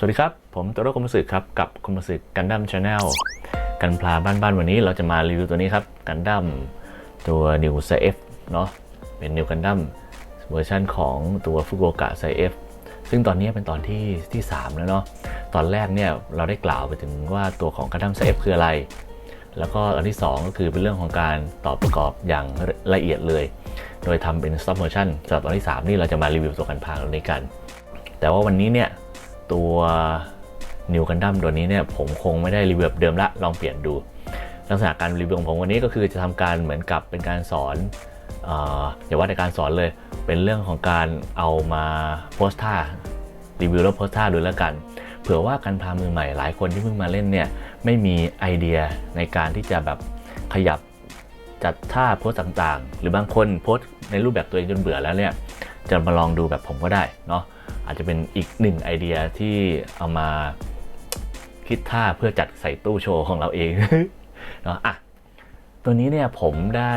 สวัสดีครับ ผมโตโร่คมสึกครับ กับคมสึกกันดั้มชาแนลกันพลาบ้านๆวันนี้เราจะมารีวิวตัวนี้ครับกันดั้มตัวนิวไซเอฟเนาะเป็นนิวกันดั้มเวอร์ชันของตัวฟุกุโอกะไซเอฟซึ่งตอนนี้เป็นตอนที่ที่ 3 แล้วเนาะตอนแรกเนี่ยเราได้กล่าวไปถึงว่าตัวของกันดั้มไซเอฟคืออะไร แล้วก็อันที่ 2 ก็คือเป็นเรื่องของการต่อประกอบอย่างละเอียดเลย โดยทำเป็น stop motion สำหรับตอนที่ 3 นี่เราจะมารีวิวตัวกันพาตัวนี้กัน แต่ว่าวันนี้เนี่ย ตัวนิวกันดั้มตัวนี้เนี่ยผมคงไม่ได้รีวิวแบเดิมละลองเปลี่ยนดู ลักษณะการรีวิวของผมวันนี้ก็คือจะทำการเหมือนกับเป็นการสอนออย่าว่าแต่การสอนเลย เป็นเรื่องของการเอามาโพสท่ารีวิวแล้วโพสท่าดูแล้วกัน เผื่อว่าการพามือใหม่หลายคนที่เพิ่งมาเล่นเนี่ยไม่มีไอเดียในการที่จะแบบขยับจัดท่าโพสต่างๆ หรือบางคนโพสในรูปแบบตัวเองจนเบื่อแล้วเนี่ย จะมาลองดูแบบผมก็ได้เนาะอาจจะเป็นอีกหนึ่งไอเดียที่เอามาคิดท่าเพื่อจัดใส่ตู้โชว์ของเราเองเนาะอะตัวนี้เนี่ยผมได้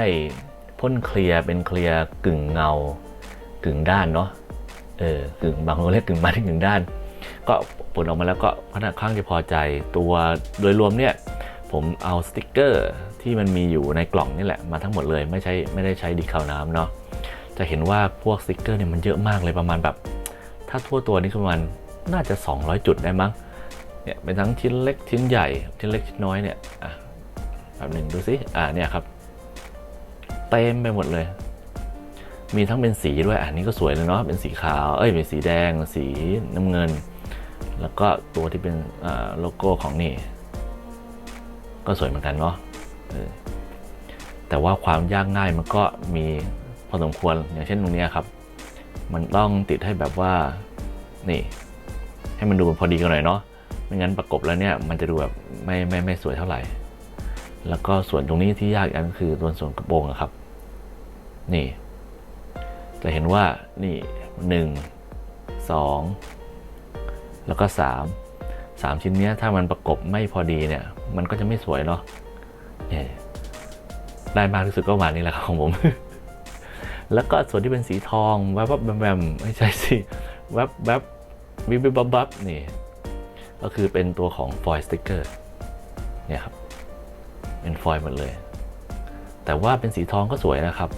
พ่นเคลียร์เป็นเคลียร์กึ่งเงากึ่งด้านเนาะเออกึ่งบางคนเรียกกึ่งมาที่กึ่งด้าน ก็ผลออกมาแล้วก็ค่อนข้างจะพอใจตัวโดยรวมเนี่ยผมเอาสติกเกอร์ที่มันมีอยู่ในกล่องนี่แหละมาทั้งหมดเลยไม่ใช่ไม่ได้ใช้ดีคาวน้ำเนาะ จะเห็นว่าพวกสติกเกอร์เนี่ยมันเยอะมากเลยประมาณแบบ ถ้าทั่วตัวนี่ประมาณน่าจะ 200 จุดได้มั้งเนี่ยเป็นทั้งชิ้นเล็กชิ้นใหญ่ชิ้นเล็กชิ้นน้อยเนี่ยอะแบบหนึ่งดูสิอ่าเนี่ยครับเต็มไปหมดเลย มีทั้งเป็นสีด้วยอ่านี่ก็สวยเลยเนาะเป็นสีขาวเอ้ยเป็นสีแดง สีน้ำเงิน แล้วก็ตัวที่เป็นโลโก้ของนี่ก็สวยเหมือนกันเนาะแต่ว่าความยากง่ายมันก็มี พอสมควรอย่างเช่นตรงนี้ครับ มันต้องติดให้แบบว่านี่ให้มันดูพอดีกันหน่อยเนาะไม่งั้นประกบแล้วเนี่ยมันจะดูแบบไม่ไม่ไม่สวยเท่าไหร่ แล้วก็ส่วนตรงนี้ที่ยากอันก็คือตัวส่วนกระโปรงครับ นี่ จะเห็นว่านี่หนึ่งสองแล้วก็สามสามชิ้นเนี้ยถ้ามันประกบไม่พอดีเนี่ย มันก็จะไม่สวยเนาะได้มากที่สุดก็มานี้แหละครับของผม แล้วก็ส่วนที่เป็นสีทองแวบๆแบมๆไม่ใช่สิแวบแวบวิบวิบบับบับนี่ ก็คือเป็นตัวของฟอยล์สติกเกอร์เนี่ยครับ เป็นฟอยล์หมดเลย แต่ว่าเป็นสีทองก็สวยนะครับ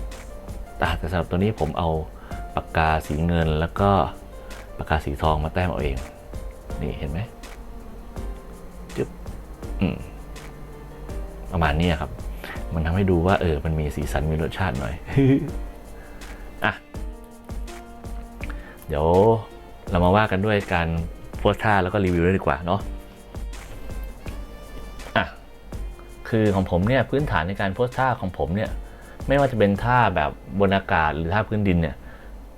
แต่แต่สำหรับตัวนี้ผมเอาปากกาสีเงินแล้วก็ปากกาสีทองมาแต้มเอาเอง นี่เห็นไหมจึ๊บอืมประมาณนี้ครับ มันทำให้ดูว่าเออ มันมีสีสันมีรสชาติหน่อย เดี๋ยวเรามาว่ากันด้วยการโพสท่าแล้วก็รีวิวด้วยดีกว่าเนาะอะคือของผมเนี่ยพื้นฐานในการโพสท่าของผมเนี่ยไม่ว่าจะเป็นท่าแบบบนอากาศหรือท่าพื้นดินเนี่ย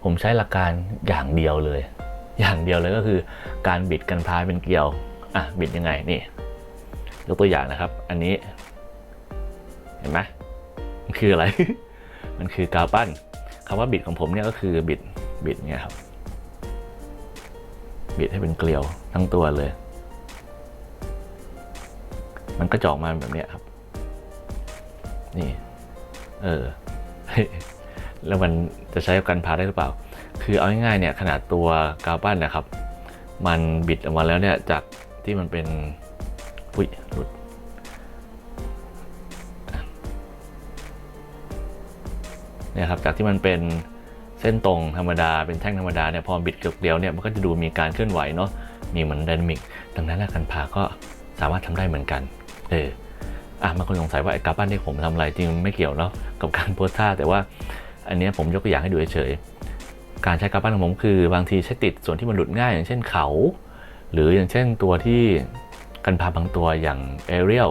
ผมใช้หลักการอย่างเดียวเลย อย่างเดียวเลยก็คือการบิดกันพายเป็นเกลียวอะบิดยังไงนี่ยกตัวอย่างนะครับ อันนี้ เห็นไหมมันคืออะไร มันคือกาวปั้นคำว่าบิดของผมเนี่ยก็คือบิดบิดเนี่ยครับ บิดให้เป็นเกลียวทั้งตัวเลย มันก็จะออกมาแบบนี้ครับ นี่ เออ แล้วมันจะใช้กับการพาได้หรือเปล่า คือเอาง่ายๆเนี่ยขนาดตัวกาวปั้นนะครับ มันบิดออกมาแล้วเนี่ยจากที่มันเป็น อุ้ยหลุดเนี่ยครับจากที่มันเป็น ส้นตรงธรรมดาเป็นแท่งธรรมดาเนี่ยพอบิดเกลียวเนี่ยมันก็จะดูมีการเคลื่อนไหวเนาะมีเหมือนไดนามิกดังนั้นการพาก็สามารถทำได้เหมือนกันเอออะบางคนสงสัยว่าไอ้กราฟบ้านที่ผมทำอะไรจริงไม่เกี่ยวเนาะกับการโพสท่าแต่ว่าอันนี้ผมยกตัวอย่างให้ดูเฉยๆการใช้กราฟบ้านของผมคือบางทีใช้ติดส่วนที่มันหลุดง่าย อย่างเช่นเขา หรืออย่างเช่นตัวที่กันพาบางตัวอย่างเอเรียล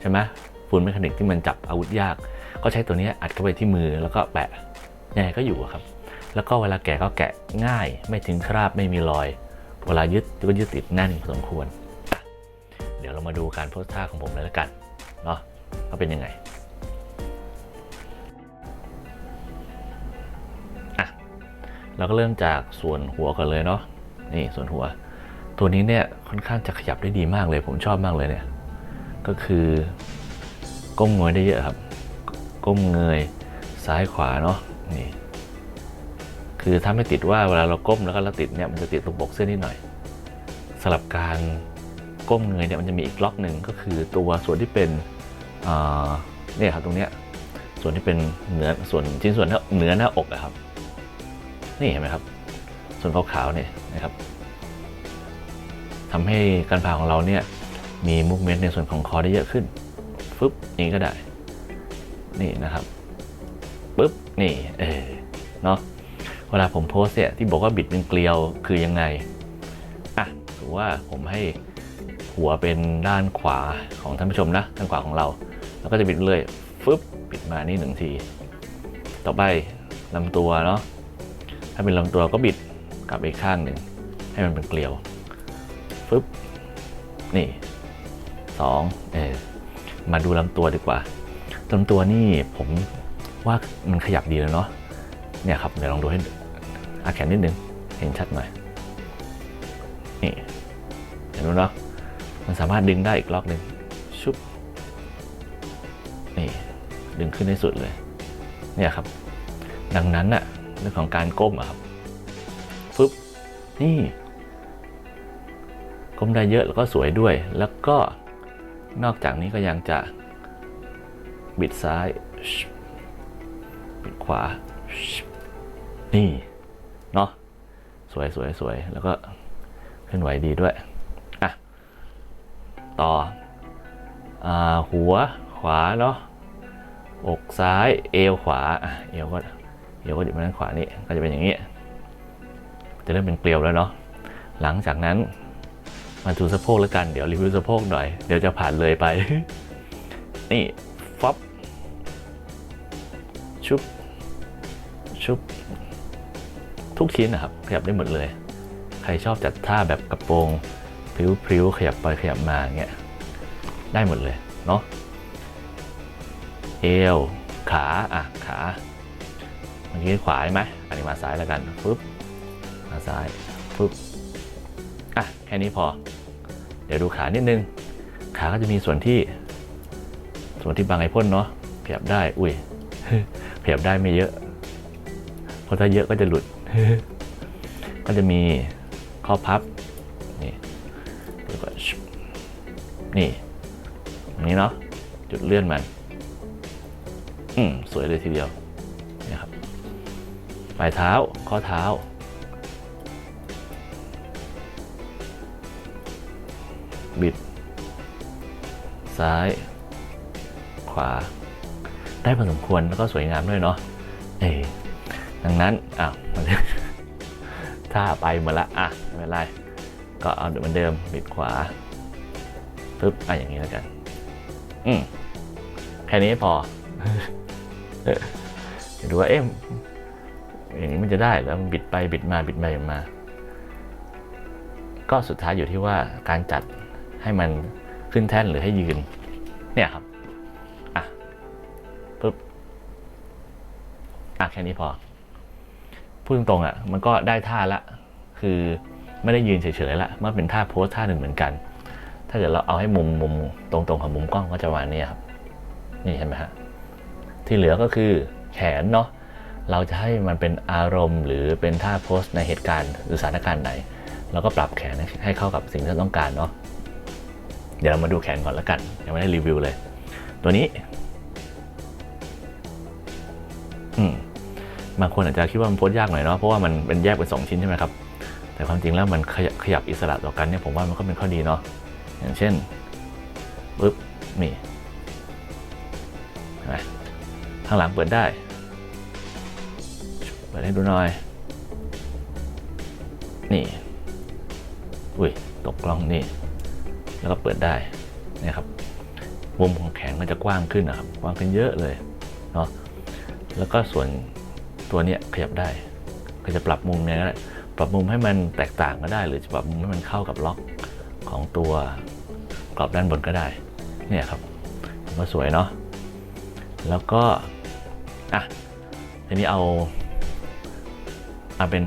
ใช่ไหมฟูลเมคานิกที่มันจับอาวุธยาก ก็ใช้ตัวนี้อัดเข้าไปที่มือแล้วก็แปะยังไงก็อยู่ครับ แล้วก็เวลาแกะก็แกะง่าย ไม่ถึงคราบไม่มีรอย เวลายึดก็ยึดติดแน่นพอสมควร เดี๋ยวเรามาดูการโพสท่าของผมเลยแล้วกันเนาะว่าเป็นยังไงอะเราก็เริ่มจากส่วนหัวก่อนเลยเนาะนี่ส่วนหัว ตัวนี้เนี่ยค่อนข้างจะขยับได้ดีมากเลยผมชอบมากเลยเนี่ย ก็คือก้มเงยได้เยอะครับ ก้มเงยซ้ายขวาเนาะนี่ คือถ้าไม่ติดว่าเวลาเราก้มแล้วก็เราติดเนี่ยมันจะติดตรงปกเสื้อนิดหน่อยสลับการก้มเงยเนี่ยมันจะมีอีกล็อกหนึ่งก็คือตัวส่วนที่เป็นเนี่ยครับตรงเนี้ยส่วนที่เป็นเนื้อส่วนชิ้นส่วนเนื้อหน้าอกอะครับ นี่เห็นไหมครับ ส่วนขาวๆเนี่ยนะครับทำให้การผ่าของเราเนี่ยมีมูฟเมนต์ในส่วนของคอได้เยอะขึ้นฟึบอย่างนี้ก็ได้ นี่นะครับปุ๊บนี่เออเนาะ เวลาผมโพสเนี่ยที่บอกว่าบิดเป็นเกลียวคือยังไงอะถือว่าผมให้หัวเป็นด้านขวาของท่านผู้ชมนะด้านขวาของเรา แล้วก็จะบิดเลยฟึบบิดมานี่หนึ่งที ต่อไปลำตัวเนาะถ้าเป็นลำตัวก็บิดกลับไปอีกข้างหนึ่งให้มันเป็นเกลียวฟึบนี่สองเออมาดูลำตัวดีกว่าลำตัวนี่ผมว่ามันขยับดีแล้วเนาะ เนี่ยครับเดี๋ยวลองดูให้อาแขนนิดนึงเห็นชัดหน่อยนี่เห็นไหมเนาะมันสามารถดึงได้อีกล็อกหนึ่งชุบนี่ดึงขึ้นให้สุดเลยเนี่ยครับ ดังนั้นน่ะเรื่องของการก้มอะครับฟึบนี่ก้มได้เยอะแล้วก็สวยด้วย แล้วก็นอกจากนี้ก็ยังจะบิดซ้าย บิดขวา นี่เนาะสวยสวยสวยแล้วก็เคลื่อนไหวดีด้วยอะต่ออหัวขวาเนาะอกซ้ายเอวขวาเอวก็เอวก็อยู่ด้านขวานี่ก็จะเป็นอย่างนี้ จะเริ่มเป็นเกลียวแล้วเนาะหลังจากนั้นมาดูสะโพกแล้วกันเดี๋ยวรีวิวสะโพกหน่อยเดี๋ยวจะผ่านเลยไป นี่ฟอบชุบ ชุบทุกชิ้นนะครับ ขยับได้หมดเลย ใครชอบจัดท่าแบบกระโปรงพริ้วๆขยับไปขยับมาเงี้ยได้หมดเลยเนาะเอวขาอะขาเมื่อกี้ขวาใช่ไหมอันนี้มาซ้ายแล้วกันปึ๊บมาซ้ายปึ๊บอะแค่นี้พอ เดี๋ยวดูขานิดนึง ขาก็จะมีส่วนที่ ส่วนที่บางไอพ่นเนาะขยับได้ อุ้ยขยับได้ไม่เยอะ เพราะถ้าเยอะก็จะหลุด ก็จะมีข้อพับ นี่แล้วก็ชุบนี่อย่างนี้เนาะจุดเลื่อนมัน อืมสวยเลยทีเดียวนี่ครับปลายเท้าข้อเท้า บิด ซ้าย ขวา ได้พอสมควรแล้วก็สวยงามด้วยเนาะเออ ดังนั้นอ้าวมันถ้าไปหมดละอะไม่เป็นไรก็เอาเหมือนเดิมบิดขวาปึ๊บอะอย่างนี้แล้วกัน อืมแค่นี้พอเดี๋ยวดูว่าเอ๊ะอย่างนี้มันจะได้แล้วมันบิดไปบิดมาบิดไปบิดมา ก็สุดท้ายอยู่ที่ว่าการจัดให้มันขึ้นแท่นหรือให้ยืน เนี่ยครับ อะปึ๊บอะแค่นี้พอ พูดตรงๆอะมันก็ได้ท่าละ คือไม่ได้ยืนเฉยๆละมันเป็นท่าโพสท่าหนึ่งเหมือนกัน ถ้าเกิดเราเอาให้มุมมุมตรงๆของมุมกล้องก็จะประมาณนี้ครับนี่เห็นไหมฮะที่เหลือก็คือแขนเนาะเราจะให้มันเป็นอารมณ์ หรือเป็นท่าโพสในเหตุการณ์หรือสถานการณ์ไหนเราก็ปรับแขนให้เข้ากับสิ่งที่เราต้องการเนาะเดี๋ยวเรามาดูแขนก่อนแล้วกันยังไม่ได้รีวิวเลย ตัวนี้ อืม บางคนอาจจะคิดว่ามันโพสยากหน่อยเนาะเพราะว่ามันเป็นแยกเป็นสองชิ้นใช่ไหมครับแต่ความจริงแล้วมันขยับขยับอิสระต่อกันเนี่ยผมว่ามันก็เป็นข้อดีเนาะอย่างเช่นปึ๊บนี่นไหมข้างหลังเปิดได้ เปิดให้ดูหน่อย นี่ อุ้ย ตกกล้องนี่ แล้วก็เปิดได้นี่ครับมุมของแขนมันจะกว้างขึ้นนะครับ กว้างขึ้นเยอะเลย เนาะ แล้วก็ส่วน ตัวเนี้ยขยับได้ ก็จะปรับมุมเนี้ยก็ได้ปรับมุมให้มันแตกต่างก็ได้ หรือจะปรับมุมให้มันเข้ากับล็อกของตัวกรอบด้านบนก็ได้ เนี่ยครับผมว่าสวยเนาะแล้วก็อะทีนี้เอาเอาเป็น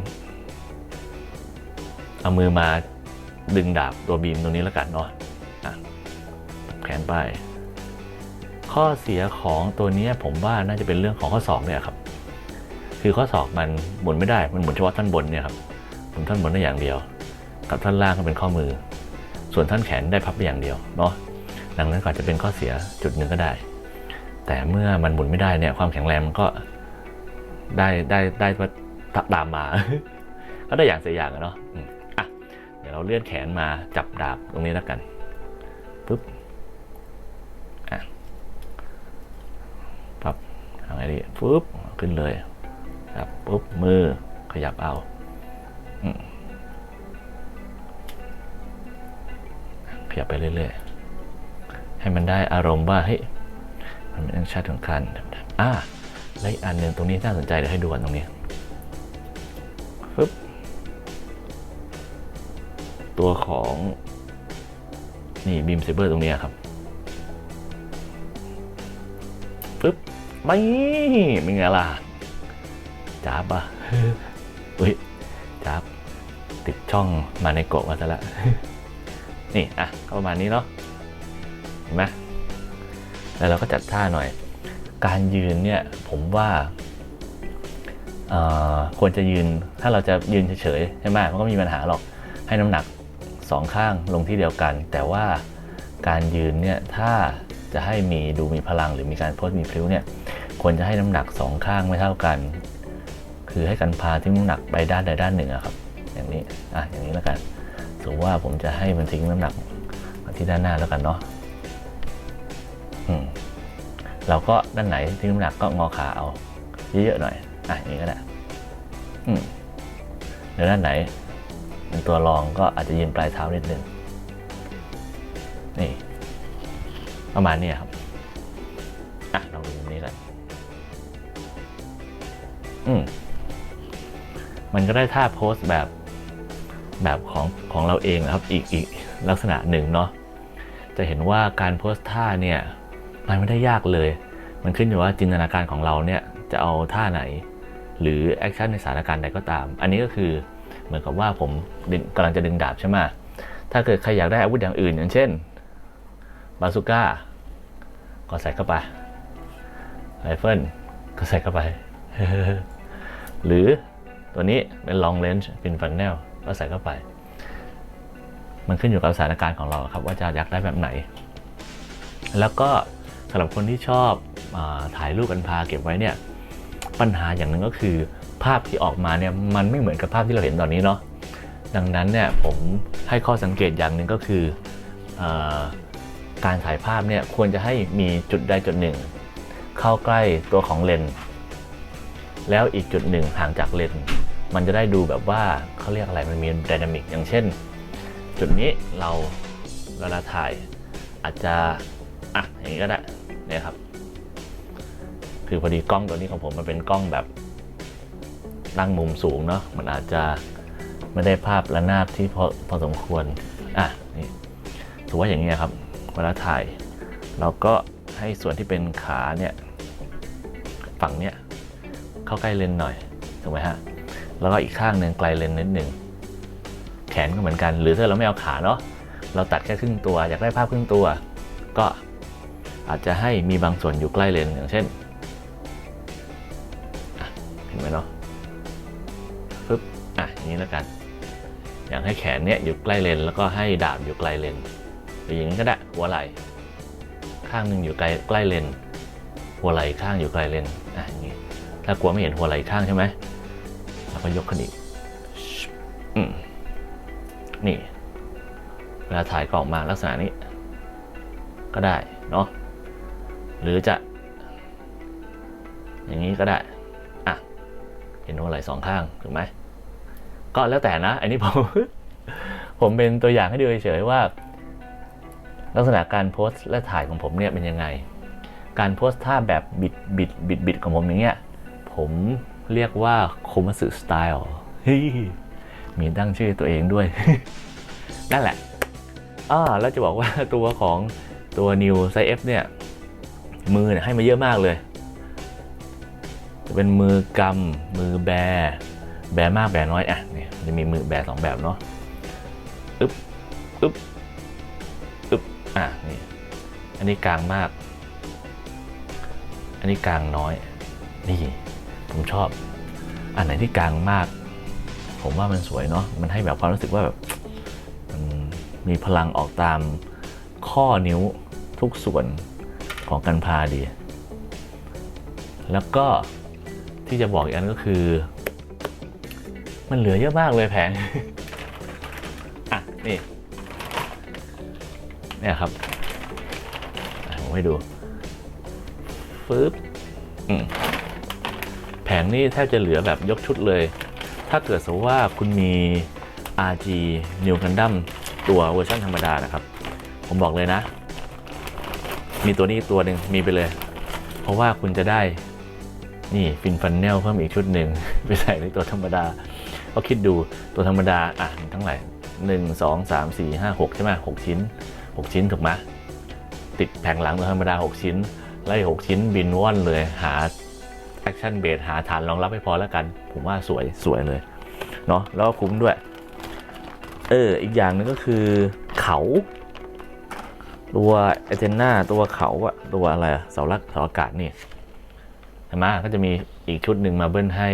เอามือมาดึงดาบตัวบีมตรงนี้แล้วกันเนาะะแขนไป ข้อเสียของตัวนี้ผมว่าน่าจะเป็นเรื่องของข้อศอกเนี่ยครับ คือข้อศอกมันหมุนไม่ได้ มันหมุนเฉพาะท่อนบนเนี่ยครับหมุนท่อนบนได้อย่างเดียว กับท่อนล่างก็เป็นข้อมือ ส่วนท่อนแขนได้พับไปอย่างเดียวเนาะ ดังนั้นก็อาจะเป็นข้อเสียจุดหนึ่งก็ได้ แต่เมื่อมันหมุนไม่ได้เนี่ยความแข็งแรงมันก็ได้ได้ได้ตามมา ก็ได้อย่างเสียอย่างเนาะอะเดี๋ยวเราเลื่อนแขนมาจับดาบตรงนี้แล้วกันปุ๊บอะปับทำไงดีปุ๊บขึ้นเลย ครับปุ๊บมือขยับเอาขยับไปเรื่อยๆ ให้มันได้อารมณ์ว่าเฮ้ยมันเป็นชาติของการอ่าและอีกอันหนึ่งตรงนี้น่าสนใจเดี๋ยวให้ดูกันตรงนี้ปึ๊บตัวของนี่บีมเซเบอร์ตรงนี้ครับปึ๊บไม่เป็นไงล่ะ จ้าบอะอุ้ยจ้าบติดช่องมาในโกะมาซะล้วนี่อะก็ประมาณนี้เนาะเห็นไหมแล้วเราก็จัดท่าหน่อย การยืนเนี่ยผมว่าควรจะยืนถ้าเราจะยืนเฉยๆใช่ไหมมันก็ไม่มีปัญหาหรอกให้น้ำหนักสองข้างลงที่เดียวกัน แต่ว่าการยืนเนี่ยถ้าจะให้มีดูมีพลังหรือมีการโพสมีพลิ้วเนี่ยควรจะให้น้ำหนักสองข้างไม่เท่ากัน คือให้กันพาทิ้งน้ำหนักไปด้านใดด้านหนึ่งอะครับ อย่างนี้อะอย่างนี้แล้วกันสมมติว่าผมจะให้มันทิ้งน้ำหนักมาที่ด้านหน้าแล้วกันเนาะอืมเราก็ด้านไหนทิ้งน้ำหนักก็งอขาเอาเยอะๆหน่อยอะอย่างนี้ก็ได้อืมแล้วด้านไหนเป็นตัวรองก็อาจจะยืนปลายเท้านิดนึงนี่ประมาณนี้ครับอะลองดูนี้กันอืม มันก็ได้ท่าโพสแบบแบบของของเราเองนะครับอีกอีกลักษณะหนึ่งเนาะจะเห็นว่าการโพสท่าเนี่ยมันไม่ได้ยากเลย มันขึ้นอยู่ว่าจินตนาการของเราเนี่ยจะเอาท่าไหน หรือแอคชั่นในสถานการณ์ใดก็ตาม อันนี้ก็คือเหมือนกับว่าผมกำลังจะดึงดาบใช่ไหมถ้าเกิดใครอยากได้อาวุธอย่างอื่น อย่างเช่นบาซูก้าก็ใส่เข้าไปไรเฟิลก็ใส่เข้าไป หรือ ตัวนี้เป็น long range เป็นฟันแนลก็ใส่เข้าไป มันขึ้นอยู่กับสถานการณ์ของเราครับ ว่าจะอยากได้แบบไหน แล้วก็สำหรับคนที่ชอบอถ่ายรูปกันพาเก็บไว้เนี่ย ปัญหาอย่างหนึ่งก็คือภาพที่ออกมาเนี่ยมันไม่เหมือนกับภาพที่เราเห็นตอนนี้เนาะดังนั้นเนี่ยผมให้ข้อสังเกตอย่างหนึ่งก็คืออการถ่ายภาพเนี่ยควรจะให้มีจุดใดจุดหนึ่ง เข้าใกล้ตัวของเลนส์แล้วอีกจุดหนึ่งห่างจากเลนส์ มันจะได้ดูแบบว่าเขาเรียกอะไรมันมีไดนามิกอย่างเช่น จุดนี้เราเวลาถ่ายอาจจะอะอย่างนี้ก็ได้นี่ครับ คือพอดีกล้องตัวนี้ของผมมันเป็นกล้องแบบตั้งมุมสูงเนาะมันอาจจะไม่ได้ภาพระนาบที่พอพอสมควรอะนี่ถือว่าอย่างนี้ครับ เวลาถ่าย เราก็ให้ส่วนที่เป็นขาเนี่ยฝั่งเนี้ยเข้าใกล้เลนหน่อยถูกไหมฮะ แล้วก็อีกข้างหนึ่งไกลเลนนิดหนึ่งแขนก็เหมือนกัน หรือถ้าเราไม่เอาขาเนาะเราตัดแค่ครึ่งตัว อยากได้ภาพครึ่งตัว ก็อาจจะให้มีบางส่วนอยู่ใกล้เลนอย่างเช่นเห็นไหมเนาะปึ๊บอะอย่างนี้แล้วกัน อยากให้แขนเนี้ยอยู่ใกล้เลนแล้วก็ให้ดาบอยู่ไกลเลนอย่างนี้ก็ได้หัวไหล่ข้างหนึ่งอยู่ไกล้ใกล้เลนหัวไหล่ข้างอยู่ไกลเลนอะอย่างนี้ถ้ากลัวไม่เห็นหัวไหล่ข้างใช่ไหม เราก็ยกขึ้นอีกอืมนี่เวลาถ่ายกล่องมาลักษณะนี้ ก็ได้เนาะหรือจะ อย่างนี้ก็ได้ อะ เห็นหัวไหล่สองข้างถูกไหมก็แล้วแต่นะ อันนี้ผม ผมเป็นตัวอย่างให้ดูเฉยๆว่า ลักษณะการโพสต์และถ่ายของผมเนี่ยเป็นยังไง การโพสต์ท่าแบบบิดบิดบิดบิดของผมอย่างเงี้ย ผม เรียกว่าโคมัสึสไตล์เฮ้ยมีตั้งชื่อตัวเองด้วย นั่นแหละอ่าแล้วจะบอกว่าตัวของตัว New s i F เนี่ย มือเนี่ยให้มาเยอะมากเลยจะเป็นมือกำมือแบ แบมากแบน้อยอะเนี่ยมันจะมีมือแบสองแบบเนาะอึ๊บอึ๊บอึ๊บอะนี่อันนี้กลางมาก อันนี้กลางน้อยนี่ ผมชอบ อันไหนที่กลางมาก ผมว่ามันสวยเนาะมันให้แบบความรู้สึกว่าแบบมีพลังออกตามข้อนิ้วทุกส่วนของกันพาดี แล้วก็ที่จะบอกอีกอันก็คือ มันเหลือเยอะมากเลยแผง อะ นี่ เนี่ยครับ ผมให้ดู ฟึบอืม ผงนี่แทบจะเหลือแบบยกชุดเลย ถ้าเกิดสมมติว่าคุณมี RG New Gundam ตัวเวอร์ชันธรรมดานะครับ ผมบอกเลยนะ มีตัวนี้ตัวหนึ่งมีไปเลย เพราะว่าคุณจะได้นี่ฟินฟันเนลเพิ่มอีกชุดหนึ่งไปใส่ในตัวธรรมดาก็คิดดูตัวธรรมดาอะทั้งหลายหนึ่งสองสามสี่ห้าหกใช่ไหมหกชิ้นหกชิ้นถูกไหมติดแผงหลังตัวธรรมดาหกชิ้น ไล่หกชิ้นบินว่อนเลยหา แอคชั่นเบสหาฐานรองรับให้พอแล้วกัน ผมว่าสวยสวยเลย เนาะแล้วก็คุ้มด้วย เออ อีกอย่างหนึงก็คือเขา ตัวเอเจนนาตัวเขาอะตัวอะไรเสาลักเสาอากาศนี่ใช่ไหมก็จะมีอีกชุดหนึ่งมาเบิ้ลให้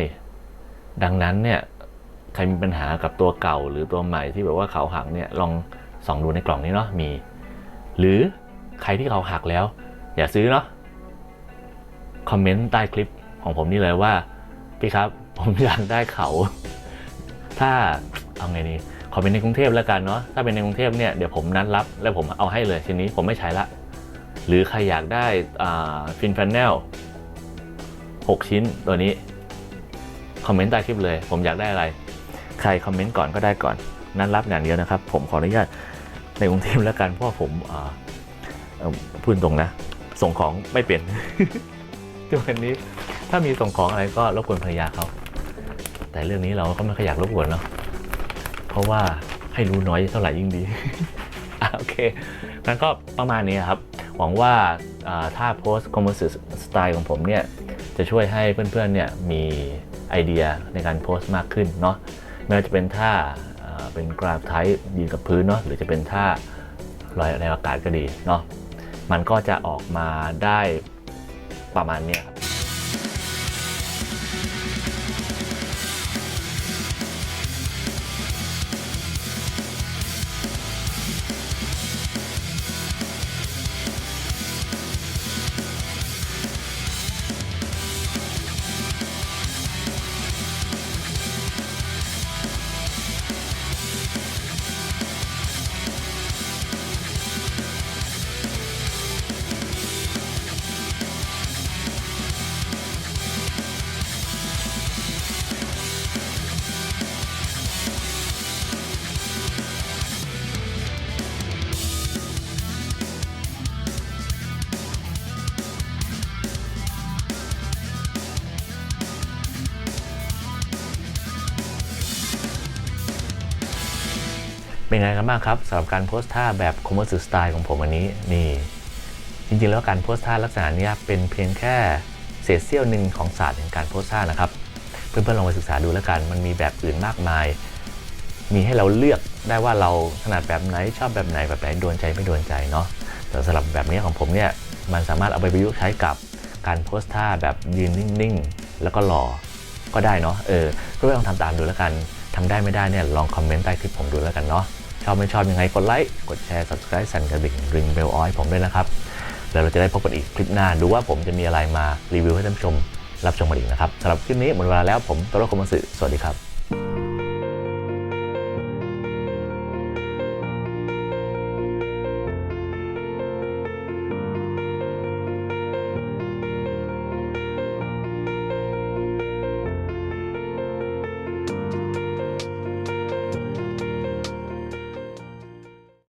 ดังนั้นเนี่ย ใครมีปัญหากับตัวเก่าหรือตัวใหม่ที่แบบว่าเขาหักเนี่ยลองส่องดูในกล่องนี้เนาะมี หรือใครที่เขาหักแล้ว อย่าซื้อเนาะคอมเมนต์ใต้คลิป ของผมนี่เลยว่า พี่ครับผมอยากได้เขา ถ้าเอาไงดีขอเป็นในกรุงเทพแล้วกันเนาะถ้าเป็นในกรุงเทพเนี่ยเดี๋ยวผมนัดรับ แล้วผมเอาให้เลยทีนี้ผมไม่ใช้ละ หรือใครอยากได้ฟินแฟนแนล6ชิ้นตัวนี้ คอมเมนต์ใต้คลิปเลย ผมอยากได้อะไร ใครคอมเมนต์ก่อนก็ได้ก่อน นัดรับอย่างเดียวนะครับ ผมขออนุญาตในกรุงเทพแล้วกันเพราะผมพูดตรงนะ ส่งของไม่เป็น ทุกวันนี้ถ้ามีส่งของอะไรก็รบกวนภรรยาเขาแต่เรื่องนี้เราก็ไม่ค่อยอยากรบกวนเนาะเพราะว่าให้รู้น้อยเท่าไหร่ยิ่งดีโอเคงั้นก็ประมาณนี้ครับ หวังว่าอ่าถ้าโพสต์คอมเมอร์สไตล์ของผมเนี่ย จะช่วยให้เพื่อนๆเนี่ยมีไอเดียในการโพสต์มากขึ้นเนาะไม่ว่าจะเป็นท่าอ่าเป็นกราฟไทป์ยืนกับพื้นเนาะหรือจะเป็นท่าลอยในอากาศก็ดีเนาะมันก็จะออกมาได้ ประมาณเนี้ยครับ เป็นไงกันบ้างครับสำหรับการโพสท่าแบบคอมเมอร์สไตล์ของผมวันนี้นี่จริงๆแล้วการโพสท่าลักษณะนี้เป็นเพียงแค่เศษเสี้ยวหนึ่งของศาสตร์แห่งการโพสท่านะครับ เพื่อนๆลองไปศึกษาดูแล้วกัน มันมีแบบอื่นมากมาย มีให้เราเลือกได้ว่าเราถนัดแบบไหนชอบแบบไหนแบบไหนโดนใจไม่โดนใจเนาะแต่สำหรับแบบนี้ของผมเนี่ยมันสามารถเอาไปประยุกต์ใช้กับการโพสท่าแบบยืนนิ่งๆ แล้วก็หล่อก็ได้เนาะเออก็ลองทำตามดูแล้วกันทำได้ไม่ได้เนี่ยลองคอมเมนต์ใต้คลิปผมดูแล้วกันเนาะ ชอบไม่ชอบยังไงกดไลค์ กดแชร์ subscribe สั่นกระดิ่งริงเบลออยผมด้วยนะครับ แล้วเราจะได้พบกันอีกคลิปหน้า ดูว่าผมจะมีอะไรมารีวิวให้ท่านผู้ชมรับชมกันอีกนะครับสำหรับคลิปนี้หมดเวลาแล้วผมตโรคมมัสึสวัสดีครับ